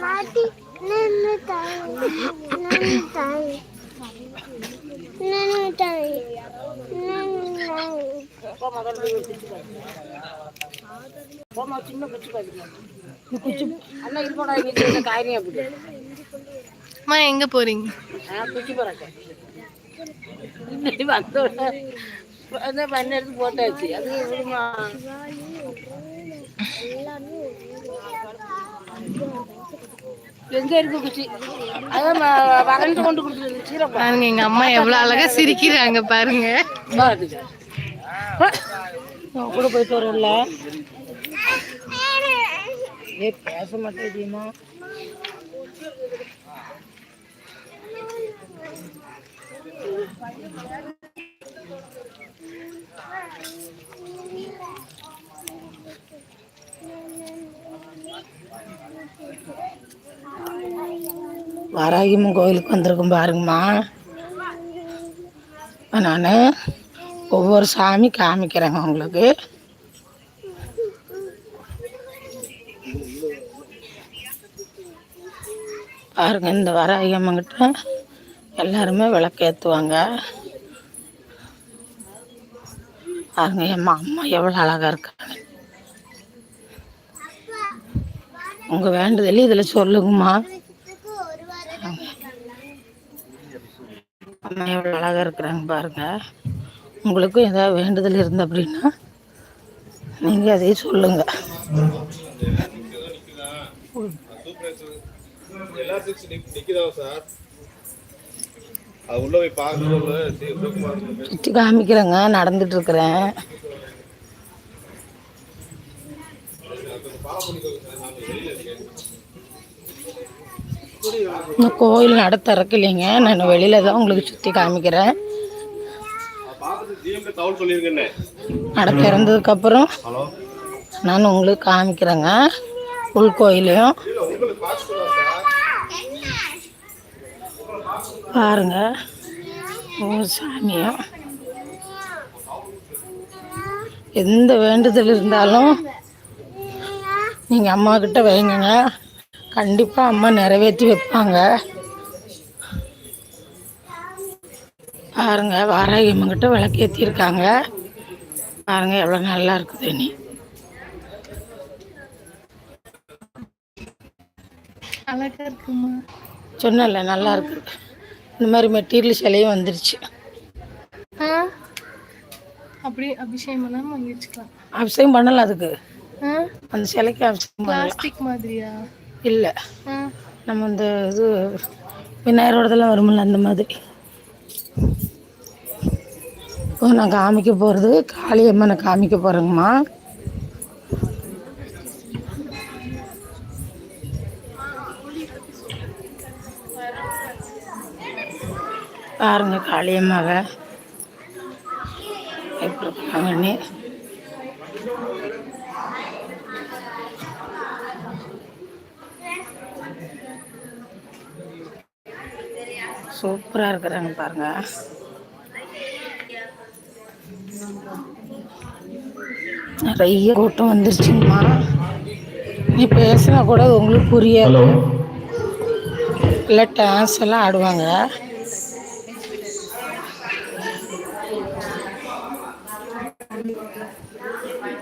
മാറ്റി നിന്ന് തായി നിന്ന് തായി നിന്ന് തായി చిన్న కుచ్చు అన్న ఇది కూడా కాయని అప్పుడు அம்மா எங்க போறீங்க? எடுத்து போட்டாச்சு. அது பாருங்க எங்க அம்மா எவ்வளவு அழகா சிரிக்கிறாங்க பாருங்க. கூட போயிட்டு வரல பேச மாட்டேதியுமா வாராகிம்மன் கோயிலுக்கு வந்திருக்கோம் பாருங்கம்மா. நான் ஒவ்வொரு சாமி காமிக்கிறேங்க உங்களுக்கு. பாருங்க இந்த வராகியம்மங்கிட்ட எல்லாருமே விளக்கேற்றுவாங்க பாருங்க எம்மா அம்மா எவ்வளோ அழகாக இருக்காங்க. உங்கள் வேண்டுதல் இதில் சொல்லுங்கம்மா. அம்மா எவ்வளோ அழகாக இருக்கிறாங்க பாருங்க. உங்களுக்கும் ஏதாவது வேண்டுதல் இருந்த அப்படின்னா நீங்கள் அதையும் சொல்லுங்கள் எல்லா சிக்ஸ் நிக்குதா சார்? அது உள்ள போய் பார்க்கணும் சுற்றி காமிக்கிறேங்க நடந்துட்டு இருக்கிறேன் இன்னும் கோயில் நட திறக்கலைங்க. நான் வெளியில தான் உங்களுக்கு சுற்றி காமிக்கிறேன். நட திறந்ததுக்கப்புறம் நான் உங்களுக்கு காமிக்கிறேங்க. உள் கோயிலையும் இல்ல உங்களுக்கு பாஸ்போர்ட் சார் பாருங்க. ஒவ்வொரு சாமியும் எந்த வேண்டுதல் இருந்தாலும் நீங்கள் அம்மா கிட்ட வைங்கங்க. கண்டிப்பாக அம்மா நிறைவேற்றி வைப்பாங்க. பாருங்க வாராகி அம்மா கிட்ட விளக்கேற்றிருக்காங்க பாருங்க எவ்வளோ நல்லா இருக்குது நீ அழகா இருக்குமா? சொன்னல நல்லா இருக்குது இந்த மாதிரி மெட்டீரியல் சிலையும் வந்துருச்சு. ஆ? அப்படி அபிஷேகம் எல்லாம் வாங்கி வச்சுக்கலாம் அபிஷேகம் பண்ணலாம் அதுக்கு. அந்த சிலைக்கு அபிஷேகம் பிளாஸ்டிக் மாதிரியா? இல்லை. நம்ம இந்த இது விநாயகரோடதெல்லாம் வரும்ல அந்த மாதிரி. இப்போ நான் காமிக்க போகிறது காளியம்மனை காமிக்க போகிறேங்கம்மா பாருங்க காளியம்மாவை. எப்படி இருக்காங்கன்னு. சூப்பராக இருக்கிறாங்க பாருங்க. நிறைய கூட்டம் வந்துருச்சுங்கம்மா. நீ பேசினா கூட உங்களுக்கு புரியாது இல்லை டான்ஸ் எல்லாம் ஆடுவாங்க.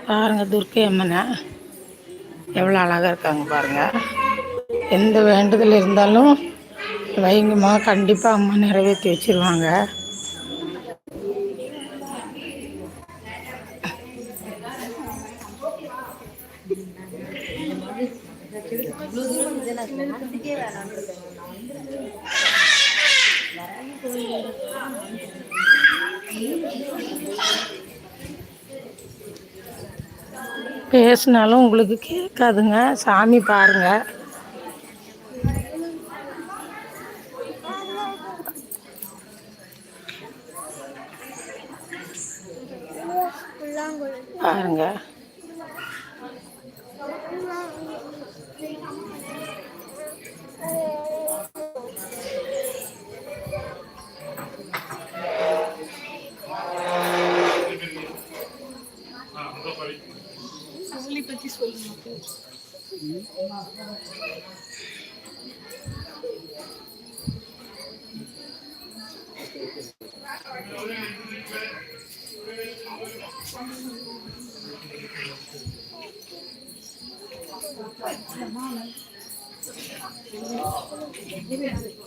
பாருங்க துர்க்கை அம்மனை. எவ்வளோ அழகாக இருக்காங்க பாருங்க. எந்த வேண்டுதல் இருந்தாலும் வைங்கம்மா கண்டிப்பாக அம்மா நிறைவேற்றி வச்சிருவாங்க. பேசினாலும் உங்களுக்கு கேட்காதுங்க. சாமி ¿Qué es.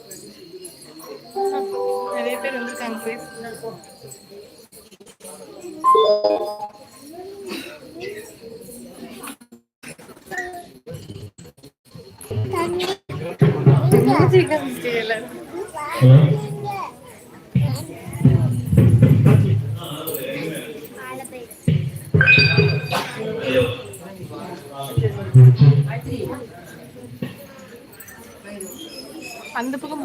பேச மூஞ்சி காமிச்சிட்டே எல்லாரும். ஆளை போயிடு அந்த பக்கம்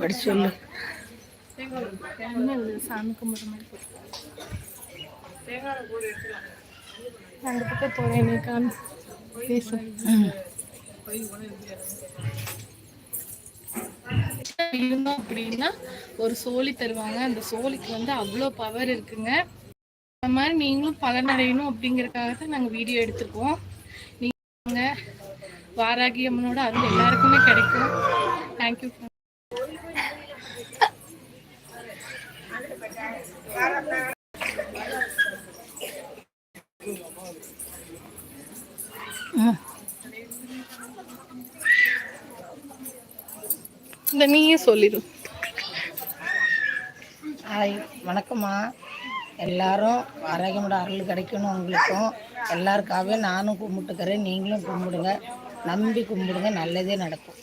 படி சொல்லு சாமி கும்பிட்ற மாதிரி அந்த பக்கம் போறேன் நீ காமி இருந்தோம் அப்படின்னா ஒரு சோழி தருவாங்க. அந்த சோழிக்கு வந்து அவ்வளோ பவர் இருக்குங்க. அந்த மாதிரி நீங்களும் பலனடையணும் அப்படிங்கறதுக்காக தான் நாங்கள் வீடியோ எடுத்திருக்கோம். நீங்கள் வாராகி அம்மனோட அருள் எல்லாருக்குமே கிடைக்கும். தேங்க்யூ இந்த நீயே சொல்லிடு ஹாய் வணக்கம்மா. எல்லாரும் ஆரோக்கியமோட அருள் கிடைக்கணும் உங்களுக்கும். எல்லாருக்காகவே நானும் கும்பிட்டுக்கிறேன் நீங்களும் கும்பிடுங்க. நம்பி கும்பிடுங்க நல்லதே நடக்கும்.